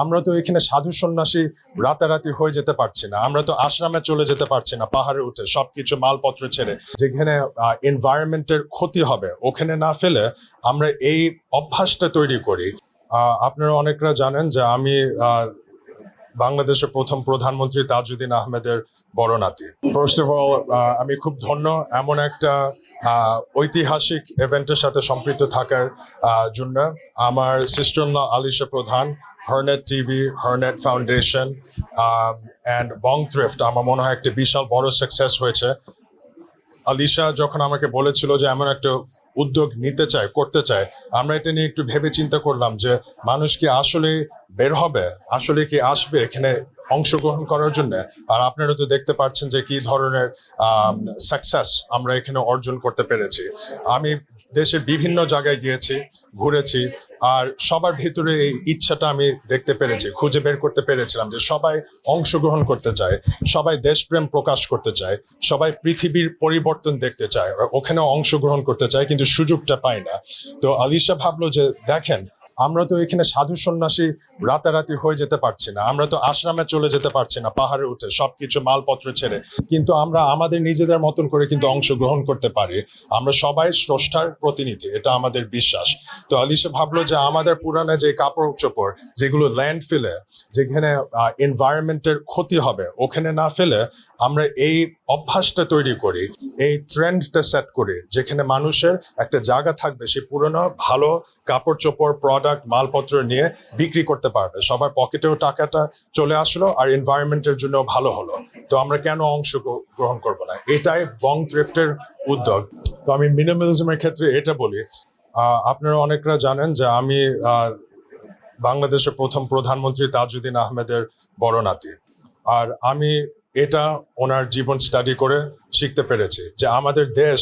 আমরা তো এখানে সাধু সন্ন্যাসী রাতারাতি হয়ে যেতে পারছি না। আমরা তো আশ্রমে চলে যেতে পারছি না, পাহাড়ে উঠে সবকিছু মালপত্র ছেড়ে। যেখানে এনভায়রনমেন্টের ক্ষতি হবে, ওখানে না ফেলে আমরা এই অভ্যাসটা তৈরি করি। আপনারা অনেকরা জানেন যে আমি বাংলাদেশের প্রথম প্রধানমন্ত্রী তাজউদ্দিন আহমেদের বড় নাতি। ফার্স্ট অফ অল আমি খুব ধন্য এমন একটা ঐতিহাসিক ইভেন্টের সাথে সম্পৃক্ত থাকার জন্য। আমার সিস্টার আলিশা প্রধান হারনেট TV হার্নেট foundation and Bong thrift আমার মনে হয় একটা বিশাল বড় সাকসেস হয়েছে। আলিশা যখন আমাকে বলেছিল যে এমন একটা উদ্যোগ নিতে চায়, করতে চায়, আমরা এটা নিয়ে একটু ভেবে চিন্তা করলাম যে, মানুষ কি আসলে বের হবে? আসলে কি আসবে? এখানে অংশগ্রহণ করার জন্য। আর আপনারা তো দেখতে পাচ্ছেন যে কি ধরনের সাকসেস আমরা এখানে অর্জন করতে পেরেছি। আমি দেশের বিভিন্ন জায়গায় গিয়েছি, ঘুরেছি, আর সবার ভিতরে এই ইচ্ছাটা আমি দেখতে পেরেছি, খুঁজে বের করতে পেরেছিলাম যে সবাই অংশগ্রহণ করতে চায়, সবাই দেশপ্রেম প্রকাশ করতে চায়, সবাই পৃথিবীর পরিবর্তন দেখতে চায় ওখানে অংশগ্রহণ করতে চায়, কিন্তু সুযোগটা পায় না। তো আলিশা ভাবলো যে, দেখেন, আমরা তো এখানে সাধু সন্ন্যাসী রাতারাতি হয়ে যেতে পারছি না। আমরা তো আশ্রমে চলে যেতে পারছি না, পাহাড়ে উঠে সবকিছু মালপত্র ছেড়ে। কিন্তু আমরা আমাদের নিজেদের মতন করে কিন্তু অংশগ্রহণ করতে পারি। আমরা সবাই স্রষ্টার প্রতিনিধি, এটা আমাদের বিশ্বাস। তো আলিশা ভাবলো যে আমাদের পুরানো যে কাপড় চোপড়, যেগুলো ল্যান্ড ফিলে যেখানে এনভায়রনমেন্টের ক্ষতি হবে, ওখানে না ফেলে আমরা এই অভ্যাসটা তৈরি করি, এই ট্রেন্ডটা সেট করি, যেখানে মানুষের একটা জায়গা থাকবে সে পুরনো ভালো কাপড় চোপড় প্রোডাক্ট মালপত্র নিয়ে বিক্রি করতে পারবে। সবার পকেটেও টাকাটা চলে আসলো আর এনভায়রনমেন্টের জন্য ভালো হলো। তো আমরা কেন অংশ গ্রহণ করব না? এটাই বং থ্রিফটের উদ্যোগ। তো আমি মিনিমালিজমের ক্ষেত্রে এটা বলি। আপনারা অনেকরা জানেন যে আমি বাংলাদেশের প্রথম প্রধানমন্ত্রী তাজউদ্দিন আহমেদের বড় নাতি। আর আমি এটা ওনার জীবন স্টাডি করে শিখতে পেরেছি যে আমাদের দেশ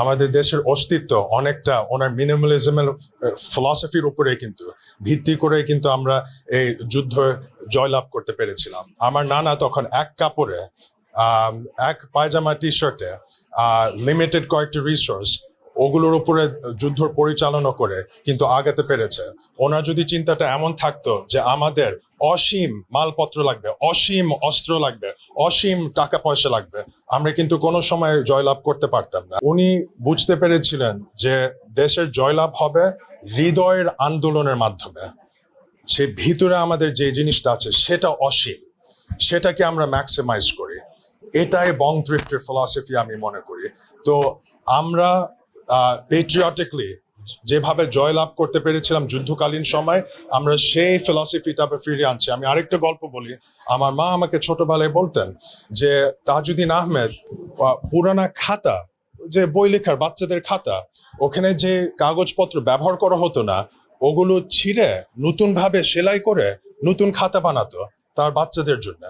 আমাদের দেশের অস্তিত্ব অনেকটা ওনার মিনিমালিজমের ফিলসফির উপরে কিন্তু, ভিত্তি করে কিন্তু আমরা এই যুদ্ধ জয়লাভ করতে পেরেছিলাম। আমার নানা তখন এক কাপড়ে এক পায়জামা টি শার্টে লিমিটেড কয়েকটি রিসোর্স ওগুলোর উপরে যুদ্ধ পরিচালনা করে, কিন্তু আগাতে পেরেছে। ওনার যদি চিন্তাটা এমন থাকতো যে আমাদের অসীম মালপত্র লাগবে, অসীম অস্ত্র লাগবে, অসীম টাকা পয়সা লাগবে, আমরা কিন্তু কোনো সময় জয়লাভ করতে পারতাম না। উনি বুঝতে পেরেছিলেন যে দেশের জয়লাভ হবে হৃদয়ের আন্দোলনের মাধ্যমে। সে ভিতরে আমাদের যে জিনিসটা আছে, সেটা অসীম। সেটাকে আমরা ম্যাক্সিমাইজ করি। এটাই বং থ্রিফটের ফিলসফি আমি মনে করি। তো আমরা পেট্রিয়টিকলি যেভাবে জয়লাভ করতে পেরেছিলাম যুদ্ধকালীন সময়, আমরা সেই ফিলসফিটা ফিরে আনছি। আমি আরেকটা গল্প বলি। আমার মা আমাকে ছোটবেলায় বলতেন যে তাজুদ্দিন আহমেদ পুরানা খাতা, যে বই লেখার বাচ্চাদের খাতা, ওখানে যে কাগজপত্র ব্যবহার করা হতো না, ওগুলো ছিঁড়ে নতুন ভাবে সেলাই করে নতুন খাতা বানাতো তার বাচ্চাদের জন্য।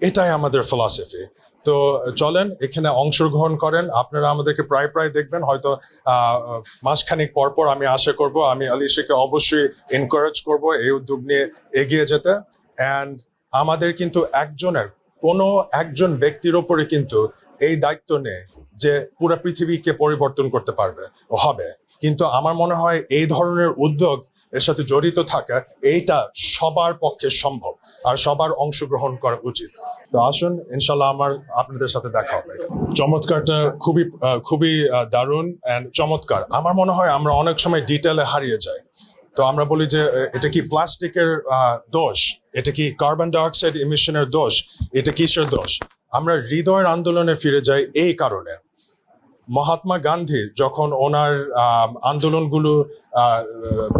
এটাই আমাদের ফিলসফি। তো চলেন, এখানে অংশগ্রহণ করেন। আপনারা আমাদেরকে প্রায় প্রায় দেখবেন। হয়তো মাসখানিক পর পর আমি আশা করব, আমি আলিশাকে অবশ্যই এনকারেজ করব এই উদ্যোগ নিয়ে এগিয়ে যেতে। অ্যান্ড আমাদের কিন্তু একজনের, কোনো একজন ব্যক্তির ওপরে কিন্তু এই দায়িত্ব নেই যে পুরো পৃথিবীকে পরিবর্তন করতে পারবে হবে। কিন্তু আমার মনে হয় এই ধরনের উদ্যোগ এর সাথে জড়িত থাকা, এইটা সবার পক্ষে সম্ভব। আর সবার অংশগ্রহণ করা উচিত। তো আসুন ইনশাল্লাহ আমার আপনাদের সাথে দেখা হবে। চমৎকারটা খুবই খুবই দারুণ অ্যান্ড চমৎকার। আমার মনে হয় আমরা অনেক সময় ডিটেলে হারিয়ে যাই। তো আমরা বলি যে এটা কি প্লাস্টিকের দোষ? এটা কি কার্বন ডাইঅক্সাইড ইমিশনের দোষ? এটা কিসের দোষ? আমরা হৃদয়ের আন্দোলনে ফিরে যাই এই কারণে। মহাত্মা গান্ধী যখন ওনার আন্দোলনগুলো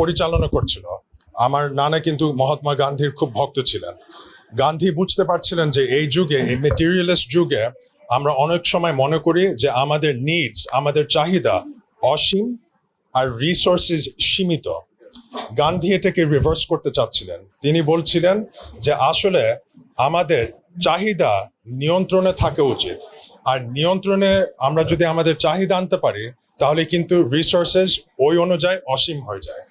পরিচালনা করছিল আমার নানা কিন্তু মহাত্মা গান্ধীর খুব ভক্ত ছিলেন। গান্ধী বুঝতে পারছিলেন যে এই যুগে, এই মেটেরিয়ালিস্ট যুগে, আমরা অনেক সময় মনে করি যে আমাদের নিডস আমাদের চাহিদা অসীম আর রিসোর্সেস সীমিত। গান্ধী এটাকে রিভার্স করতে চাচ্ছিলেন। তিনি বলছিলেন যে আসলে আমাদের চাহিদা নিয়ন্ত্রণে থাকা উচিত। আর নিয়ন্ত্রণে আমরা যদি আমাদের চাহিদা আনতে পারি, তাহলে কিন্তু রিসোর্সেস ওই অনুযায়ী অসীম হয়ে যায়।